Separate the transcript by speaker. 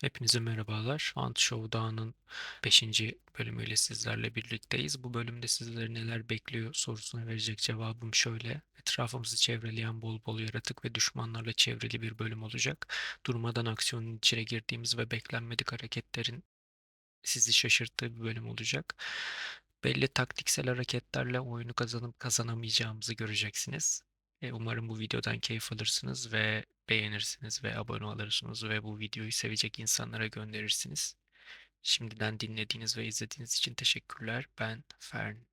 Speaker 1: Hepinize merhabalar. Ant Show Dağı'nın 5. bölümüyle sizlerle birlikteyiz. Bu bölümde sizleri neler bekliyor sorusuna verecek cevabım şöyle. Etrafımızı çevreleyen bol bol yaratık ve düşmanlarla çevrili bir bölüm olacak. Durmadan aksiyonun içine girdiğimiz ve beklenmedik hareketlerin sizi şaşırttığı bir bölüm olacak. Belli taktiksel hareketlerle oyunu kazanıp kazanamayacağımızı göreceksiniz. E, umarım bu videodan keyif alırsınız ve beğenirsiniz ve abone olursunuz ve bu videoyu sevecek insanlara gönderirsiniz. Şimdiden dinlediğiniz ve izlediğiniz için teşekkürler. Ben Fern.